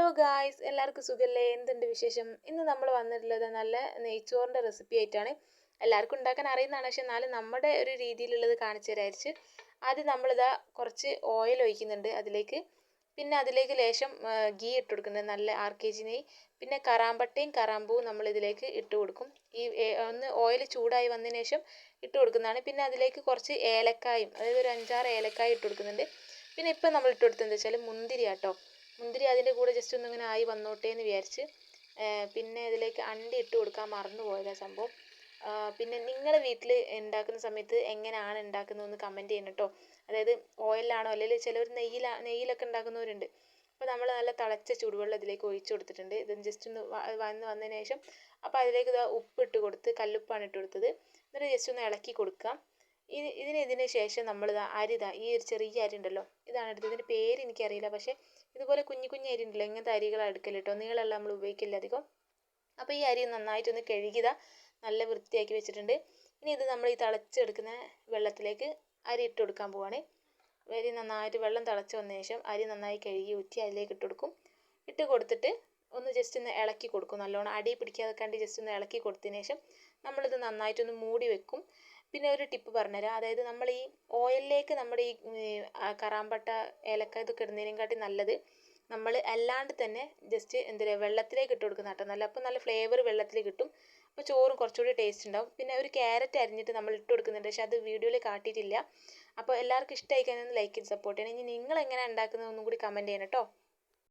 Hello guys എല്ലാവർക്കും സുഖല്ലേ? എന്തുണ്ട് വിശേഷം? ഇന്ന് നമ്മൾ വന്നിട്ടുള്ളത് നല്ല നെയ്ച്ചോറിന്റെ റെസിപ്പി ആയിട്ടാണ്. എല്ലാവർക്കും ഉണ്ടാക്കാൻ അറിയുന്നതാണ്. പക്ഷെ എന്നാലും നമ്മുടെ ഒരു രീതിയിലുള്ളത് കാണിച്ചു തരായിരിച്ച് ആദ്യം നമ്മളിതാ കുറച്ച് ഓയിൽ ഒഴിക്കുന്നുണ്ട് അതിലേക്ക്. പിന്നെ അതിലേക്ക് ലേശം ഗീ ഇട്ട് കൊടുക്കുന്നുണ്ട്. നല്ല ആർ കെ ജി നെയ് പിന്നെ കറാമ്പട്ടയും കറാമ്പൂവും നമ്മൾ ഇതിലേക്ക് ഇട്ട് കൊടുക്കും. ഈ ഒന്ന് ഓയിൽ ചൂടായി വന്നതിന് ശേഷം ഇട്ട് കൊടുക്കുന്നതാണ്. പിന്നെ അതിലേക്ക് കുറച്ച് ഏലക്കായും അതായത് ഒരു അഞ്ചാറ് ഏലക്കായ ഇട്ട് കൊടുക്കുന്നുണ്ട്. പിന്നെ ഇപ്പം നമ്മൾ ഇട്ട് കൊടുത്തതെന്ന് വെച്ചാൽ മുന്തിരി ആട്ടോ മുന്തിരി അതിന്റെ കൂടെ ജസ്റ്റ് ഒന്ന് ഇങ്ങനെ ആയി വന്നോട്ടെ എന്ന് വിചാരിച്ച് പിന്നെ ഇതിലേക്ക് അണ്ടി ഇട്ട് കൊടുക്കാൻ മറന്നു പോയതാ സംഭവം. പിന്നെ നിങ്ങളുടെ വീട്ടിൽ ഉണ്ടാക്കുന്ന സമയത്ത് എങ്ങനെയാണ് ഉണ്ടാക്കുന്നതെന്ന് കമന്റ് ചെയ്യണം കേട്ടോ അതായത് ഓയിലാണോ അല്ലെങ്കിൽ ചിലവർ നെയ്യിലാ നെയ്യിലൊക്കെ ഉണ്ടാക്കുന്നവരുണ്ട് അപ്പോൾ നമ്മൾ നല്ല തിളച്ച ചൂടുവെള്ളം ഇതിലേക്ക് ഒഴിച്ചു കൊടുത്തിട്ടുണ്ട്. ഇത് ജസ്റ്റ് ഒന്ന് വന്ന് വന്നതിന് ശേഷം അപ്പോൾ അതിലേക്ക് ഇതാ ഉപ്പ് ഇട്ട് കൊടുത്ത് കല്ലുപ്പാണ് ഇട്ട് കൊടുത്തത്. എന്നിട്ട് ജസ്റ്റ് ഒന്ന് ഇളക്കി കൊടുക്കാം. ഇത് ഇതിന് ഇതിന് ശേഷം നമ്മൾ ഇതാ അരി ഇതാ ഈ ഒരു ചെറിയ അരി ഉണ്ടല്ലോ ഇതാണ് എടുത്തത്. ഇതിന്റെ പേര് എനിക്കറിയില്ല പക്ഷേ ഇതുപോലെ കുഞ്ഞു കുഞ്ഞു അരി ഉണ്ടല്ലോ ഇങ്ങനത്തെ അരികളാണ് എടുക്കൽ കേട്ടോ. നമ്മൾ ഉപയോഗിക്കില്ല അധികം. അപ്പോൾ ഈ അരി നന്നായിട്ടൊന്ന് കഴുകിത നല്ല വൃത്തിയാക്കി വെച്ചിട്ടുണ്ട്. ഇനി ഇത് നമ്മൾ ഈ തിളച്ചെടുക്കുന്ന വെള്ളത്തിലേക്ക് അരി ഇട്ട് കൊടുക്കാൻ പോവാണ്. അരി നന്നായിട്ട് വെള്ളം തിളച്ച് വന്നതിന് ശേഷം അരി നന്നായി കഴുകി ഊറ്റി അതിലേക്ക് ഇട്ട് കൊടുക്കും. ഇട്ട് കൊടുത്തിട്ട് ഒന്ന് ജസ്റ്റ് ഒന്ന് ഇളക്കി കൊടുക്കും. നല്ലോണം അടി പിടിക്കാതെ കണ്ട് ജസ്റ്റ് ഒന്ന് ഇളക്കി കൊടുത്തതിന് ശേഷം നമ്മളിത് നന്നായിട്ടൊന്ന് മൂടി വെക്കും. പിന്നെ ഒരു ടിപ്പ് പറഞ്ഞുതരാം. അതായത് നമ്മൾ ഈ ഓയിലിലേക്ക് നമ്മുടെ ഈ കറാമ്പട്ട ഏലക്ക ഇതൊക്കെ ഇടുന്നതിനെക്കാട്ടി നല്ലത് നമ്മൾ അല്ലാണ്ട് തന്നെ ജസ്റ്റ് എന്താ പറയുക വെള്ളത്തിലേക്ക് ഇട്ട് കൊടുക്കുന്ന കേട്ടോ നല്ല അപ്പോൾ നല്ല ഫ്ലേവർ വെള്ളത്തിൽ കിട്ടും. അപ്പോൾ ചോറും കുറച്ചുകൂടി ടേസ്റ്റ് ഉണ്ടാവും. പിന്നെ ഒരു ക്യാരറ്റ് അരിഞ്ഞിട്ട് നമ്മൾ ഇട്ട് കൊടുക്കുന്നുണ്ട്. പക്ഷേ അത് വീഡിയോയിൽ കാട്ടിയിട്ടില്ല. അപ്പോൾ എല്ലാവർക്കും ഇഷ്ടമായി കഴിഞ്ഞാൽ ഒന്ന് ലൈക്ക് ചെയ്ത് സപ്പോർട്ട് ചെയ്യണം. ഇനി നിങ്ങൾ എങ്ങനെ ഉണ്ടാക്കുന്നതെന്നും കൂടി കമന്റ് ചെയ്യണം കേട്ടോ.